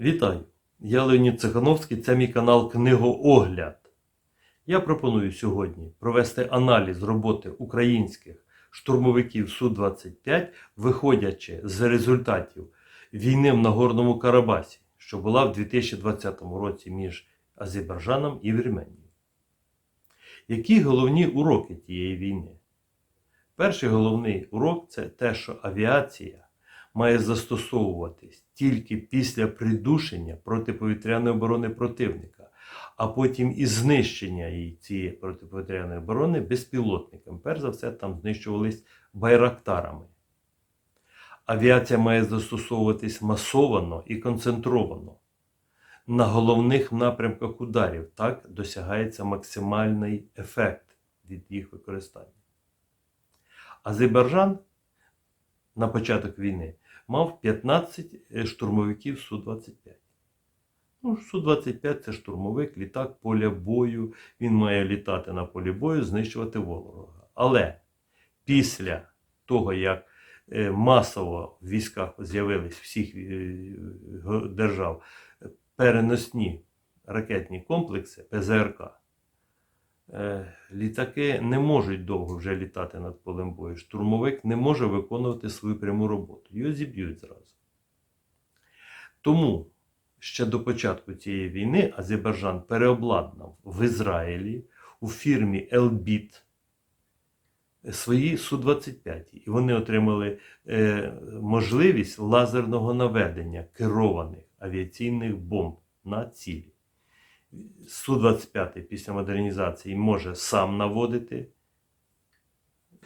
Вітаю! Я Леонід Цихановський, це мій канал Книгоогляд. Я пропоную сьогодні провести аналіз роботи українських штурмовиків Су-25, виходячи з результатів війни в Нагорному Карабасі, що була в 2020 році між Азербайджаном і Вірменією. Які головні уроки тієї війни? Перший головний урок це те, що авіація має застосовуватись тільки після придушення протиповітряної оборони противника, а потім і знищення її цієї протиповітряної оборони безпілотниками. Перш за все, там знищувались байрактарами. Авіація має застосовуватись масовано і концентровано. На головних напрямках ударів так досягається максимальний ефект від їх використання. Азербайджан на початок війни мав 15 штурмовиків Су-25. Ну, Су-25 це штурмовик, літак поля бою. Він має літати на полі бою, знищувати ворога. Але після того, як е, масово в військах з'явились всіх е, держав переносні ракетні комплекси ПЗРК, е, літаки не можуть довго вже літати над полем бою. Штурмовик не може виконувати свою пряму роботу. Його зіб'ють зразу. Тому ще до початку цієї війни Азербайджан переобладнав в Ізраїлі у фірмі Elbit свої Су-25. І вони отримали е, можливість лазерного наведення керованих авіаційних бомб на цілі. Су-25 після модернізації може сам наводити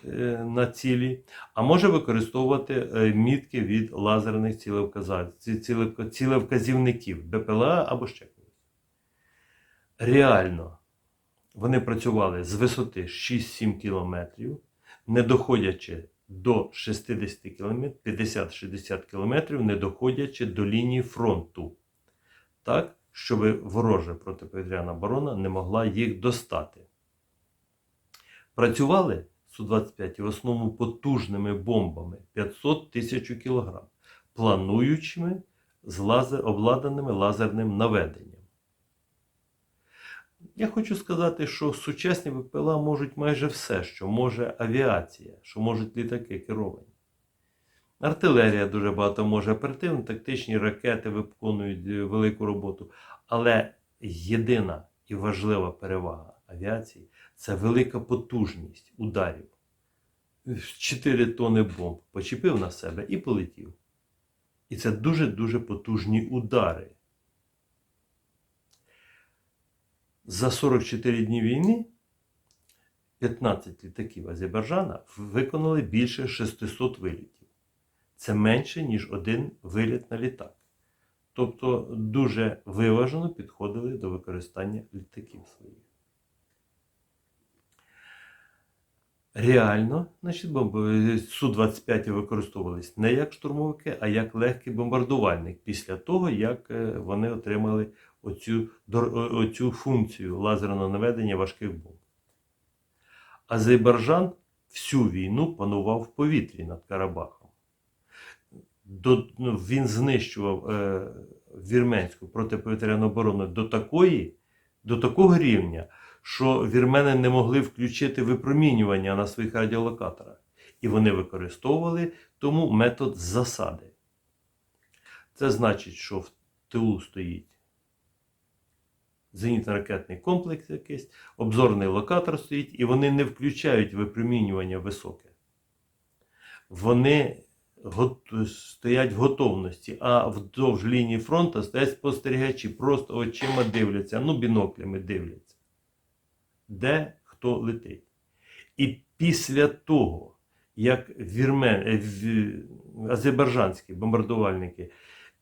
е, на цілі, а може використовувати е, мітки від лазерних цілевказівників БПЛА або ще когось. Реально вони працювали з висоти 6-7 кілометрів, не доходячи до 60 кілометрів, 50-60 кілометрів, не доходячи до лінії фронту. Так, щоб ворожа протиповітряна оборона не могла їх достати. Працювали Су-25 в основному потужними бомбами 500 тисяч кілограм, плануючими з лазер, обладнаними лазерним наведенням. Я хочу сказати, що сучасні ВПЛА можуть майже все, що може авіація, що можуть літаки керовані. Артилерія дуже багато може, оперативно-тактичні ракети виконують е, велику роботу. Але єдина і важлива перевага авіації це велика потужність ударів. 4 тони бомб почепив на себе і полетів. І це дуже-дуже потужні удари. За 44 дні війни 15 літаків Азербайджана виконали більше 600 вилітів. Це менше, ніж один виліт на літак. Тобто дуже виважено підходили до використання літаків своїх. Реально, значить, бомби Су-25 використовувались не як штурмовики, а як легкий бомбардувальник після того, як е, вони отримали оцю, оцю функцію лазерного наведення важких бомб. Азербайджан всю війну панував в повітрі над Карабахом. До, ну, він знищував е, вірменську протиповітряну оборону до такої, до такого рівня, що вірмени не могли включити випромінювання на своїх радіолокаторах. І вони використовували тому метод засади. Це значить, що в тилу стоїть зенітно-ракетний комплекс якийсь, обзорний локатор стоїть, і вони не включають випромінювання високе. Вони стоять в готовності, а вздовж лінії фронту стоять спостерігачі, просто очима дивляться, ну біноклями дивляться, де хто летить. І після того, як вірмен, е, азербайджанські бомбардувальники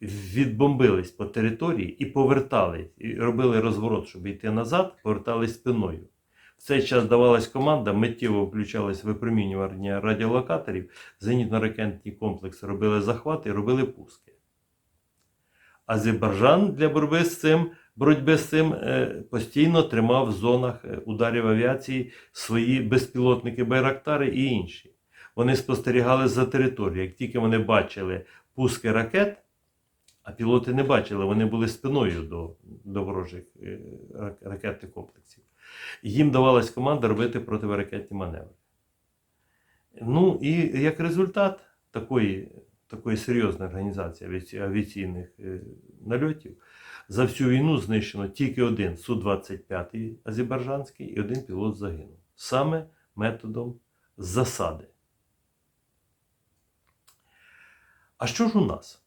відбомбились по території і повертались, і робили розворот, щоб йти назад, повертались спиною. В цей час давалась команда, миттєво включалось випромінювання радіолокаторів, зенітно-ракетні комплекси робили захвати і робили пуски. Азербайджан для боротьби з цим, боротьби з цим е, постійно тримав в зонах е, ударів авіації свої безпілотники Байрактари і інші. Вони спостерігали за територією. Як тільки вони бачили пуски ракет, А пілоти не бачили, вони були спиною до, до ворожих е, ракетних комплексів. Їм давалась команда робити противоракетні маневри. Ну і як результат такої, такої серйозної організації авіаці- авіаційних е, нальотів, за всю війну знищено тільки один Су-25 азербайджанський і один пілот загинув. Саме методом засади. А що ж у нас?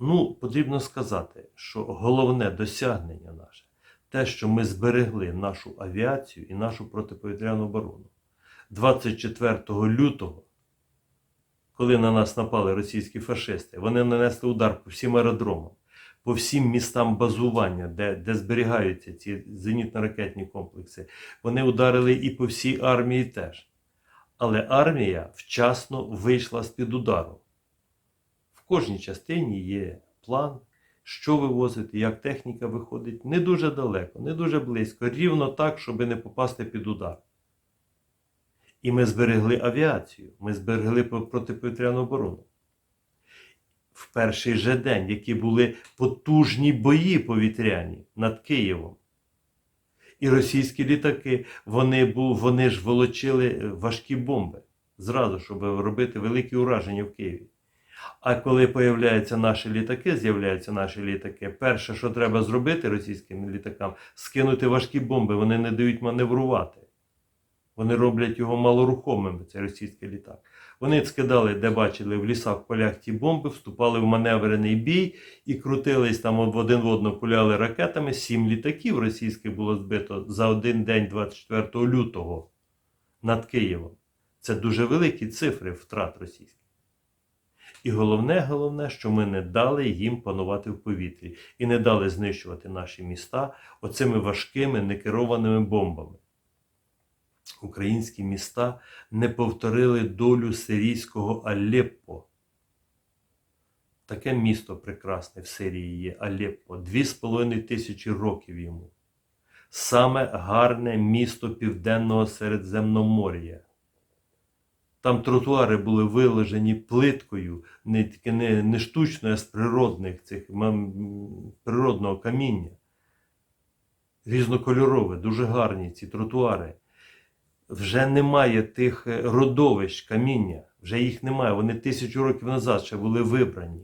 Ну, потрібно сказати, що головне досягнення наше те, що ми зберегли нашу авіацію і нашу протиповітряну оборону. 24 лютого, коли на нас напали російські фашисти, вони нанесли удар по всім аеродромам, по всім містам базування, де, де зберігаються ці зенітно-ракетні комплекси. Вони ударили і по всій армії теж. Але армія вчасно вийшла з-під удару. В кожній частині є план, що вивозити, як техніка виходить не дуже далеко, не дуже близько, рівно так, щоб не попасти під удар. І ми зберегли авіацію, ми зберегли протиповітряну оборону. В перший же день, які були потужні бої повітряні над Києвом. І російські літаки, вони, бу- вони ж волочили е, важкі бомби зразу, щоб робити великі ураження в Києві. А коли появляються наші літаки, з'являються наші літаки, перше, що треба зробити російським літакам, скинути важкі бомби, вони не дають маневрувати. Вони роблять його малорухомим, цей російський літак. Вони скидали, де бачили, в лісах, в полях ті бомби, вступали в маневрений бій і крутились там в один в одного пуляли ракетами. Сім літаків російських було збито за один день 24 лютого над Києвом. Це дуже великі цифри втрат російських. І головне, головне, що ми не дали їм панувати в повітрі і не дали знищувати наші міста оцими важкими некерованими бомбами. Українські міста не повторили долю сирійського Алеппо. Таке місто прекрасне в Сирії є Алеппо. Дві з половиною тисячі років йому. Саме гарне місто Південного Середземномор'я. Там тротуари були виложені плиткою, не, не, не штучною, а з природних цих природного каміння. Різнокольорове, дуже гарні ці тротуари. Вже немає тих е, родовищ каміння, вже їх немає. Вони тисячу років назад ще були вибрані.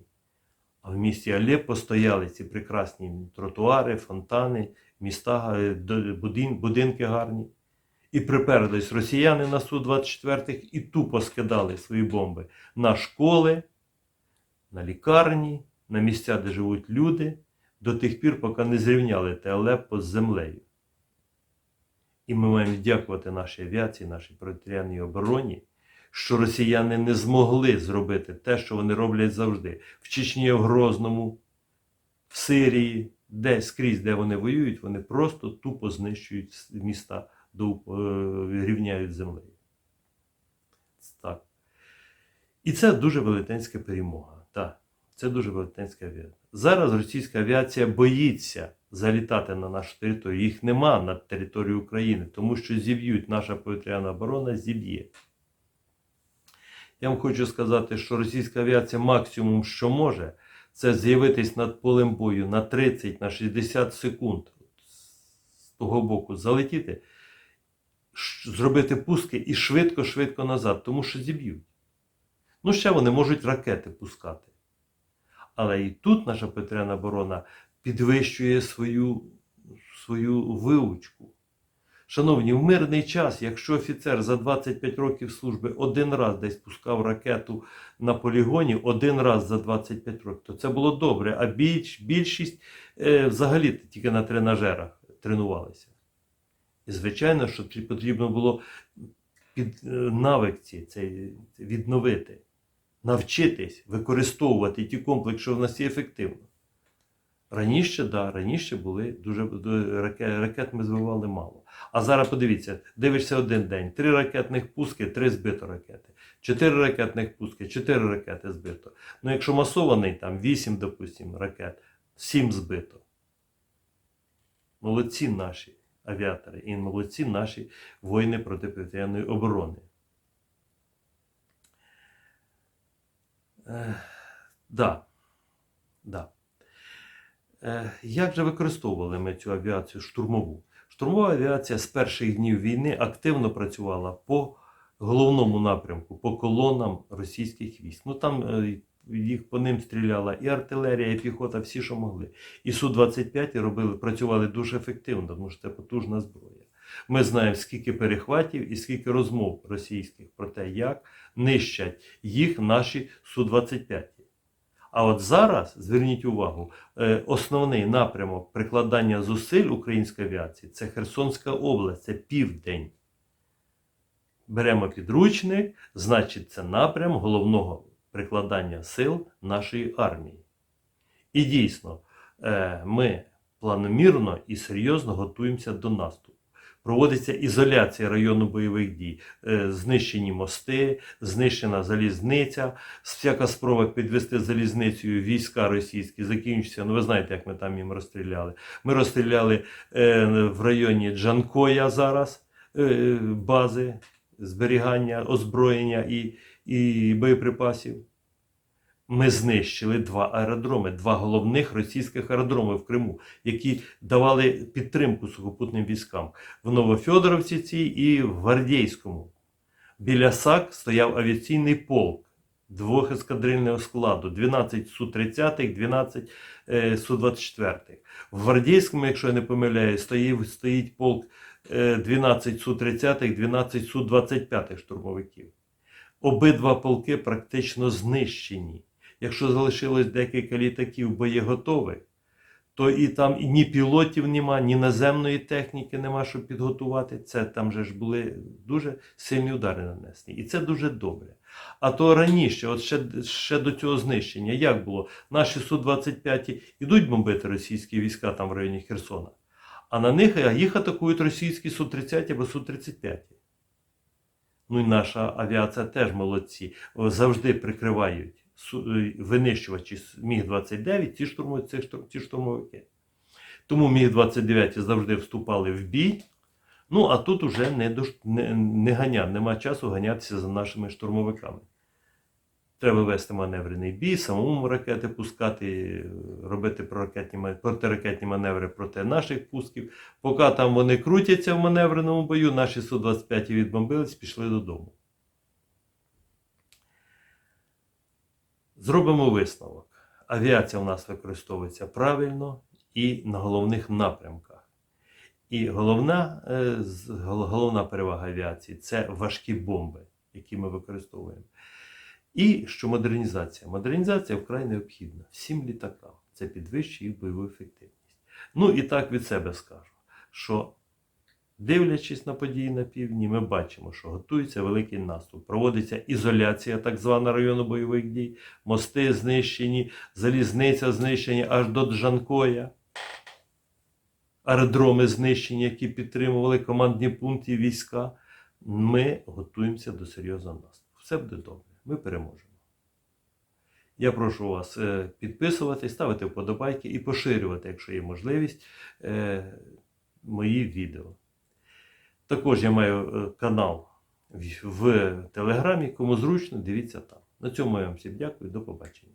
А в місті Алеппо стояли ці прекрасні тротуари, фонтани, міста, е, будинки гарні. І приперлись росіяни на Су-24 і тупо скидали свої бомби на школи, на лікарні, на місця, де живуть люди, до тих пір, поки не зрівняли те Алеппо з землею. І ми маємо дякувати нашій авіації, нашій протиповітряній обороні, що росіяни не змогли зробити те, що вони роблять завжди. В Чечні, в Грозному, в Сирії, де скрізь, де вони воюють, вони просто тупо знищують міста, е, рівняють з землею. Так. І це дуже велетенська перемога. Так, це дуже велетенська авіація. Зараз російська авіація боїться залітати на нашу територію. Їх нема на території України, тому що зіб'ють наша повітряна оборона зіб'є. Я вам хочу сказати, що російська авіація максимум, що може, це з'явитись над полем бою на 30, на 60 секунд з того боку залетіти, зробити пуски і швидко-швидко назад, тому що зіб'ють. Ну, ще вони можуть ракети пускати. Але і тут наша повітряна оборона підвищує свою, свою вивучку. Шановні, в мирний час, якщо офіцер за 25 років служби один раз десь пускав ракету на полігоні, один раз за 25 років, то це було добре. А більш, більшість е, взагалі тільки на тренажерах тренувалися. І звичайно, що потрібно було під е, навик ці, цей відновити, навчитись використовувати ті комплекси, що в нас є ефективно. Раніше, да, раніше були дуже до- ракет ми збивали мало. А зараз подивіться, дивишся один день: три ракетних пуски, три збито ракети. Чотири ракетних пуски, чотири ракети збито. Ну, якщо масований, там вісім, допустимо, ракет, сім збито. Молодці наші авіатори і молодці наші воїни протиповітряної оборони. Ех, да. Да. Е, Як же використовували ми цю авіацію штурмову? Штурмова авіація з перших днів війни активно працювала по головному напрямку, по колонам російських військ. Ну там е, їх по ним стріляла і артилерія, і піхота, всі, що могли. І Су-25 робили, працювали дуже ефективно, тому що це потужна зброя. Ми знаємо, скільки перехватів і скільки розмов російських про те, як нищать їх наші Су-25. А от зараз, зверніть увагу, е, основний напрямок прикладання зусиль української авіації це Херсонська область, це південь. Беремо підручник, значить, це напрям головного прикладання сил нашої армії. І дійсно, е, ми планомірно і серйозно готуємося до наступу. Проводиться ізоляція району бойових дій, е, знищені мости, знищена залізниця, всяка спроба підвести залізницею війська російські закінчиться. Ну, ви знаєте, як ми там їм розстріляли. Ми розстріляли е, в районі Джанкоя зараз бази зберігання, озброєння і, і боєприпасів. Ми знищили два аеродроми, два головних російських аеродроми в Криму, які давали підтримку сухопутним військам в Новофьодоровці і в Гвардійському. Біля САК стояв авіаційний полк двох ескадрильного складу: 12 Су-30, 12 е, Су-24. В Гвардійському, якщо я не помиляюсь, стоїть, стоїть полк е, 12 Су-30, 12 Су-25 штурмовиків. Обидва полки практично знищені. Якщо залишилось декілька літаків боєготових, то і там і ні пілотів нема, ні наземної техніки нема, щоб підготувати. Це там же ж були дуже сильні удари нанесені. І це дуже добре. А то раніше, от ще, ще до цього знищення, як було? Наші Су-25 ідуть бомбити російські війська там в районі Херсона, а на них їх атакують російські Су-30 або Су-35. Ну і наша авіація теж молодці. Завжди прикривають е, винищувачі Міг-29 ці, штурмові, ці, штурмовики. Тому Міг-29 завжди вступали в бій. Ну, а тут уже не, не, не ганя, нема часу ганятися за нашими штурмовиками. Треба вести маневрений бій, самому ракети пускати, робити проракетні, протиракетні маневри проти наших пусків. Поки там вони крутяться в маневреному бою, наші Су-25 відбомбились, пішли додому. Зробимо висновок. Авіація у нас використовується правильно і на головних напрямках. І головна, е, головна перевага авіації це важкі бомби, які ми використовуємо. І що модернізація. Модернізація вкрай необхідна всім літакам. Це підвищує їх бойову ефективність. Ну і так від себе скажу, що дивлячись на події на півдні, ми бачимо, що готується великий наступ. Проводиться ізоляція так звана району бойових дій, мости знищені, залізниця знищені аж до Джанкоя. Аеродроми знищені, які підтримували командні пункти війська. Ми готуємося до серйозного наступу. Все буде добре. Ми переможемо. Я прошу вас е, підписувати, ставити вподобайки і поширювати, якщо є можливість, е, мої відео. Також я маю е, канал в- в Телеграмі, кому зручно, дивіться там. На цьому я вам всім дякую, до побачення.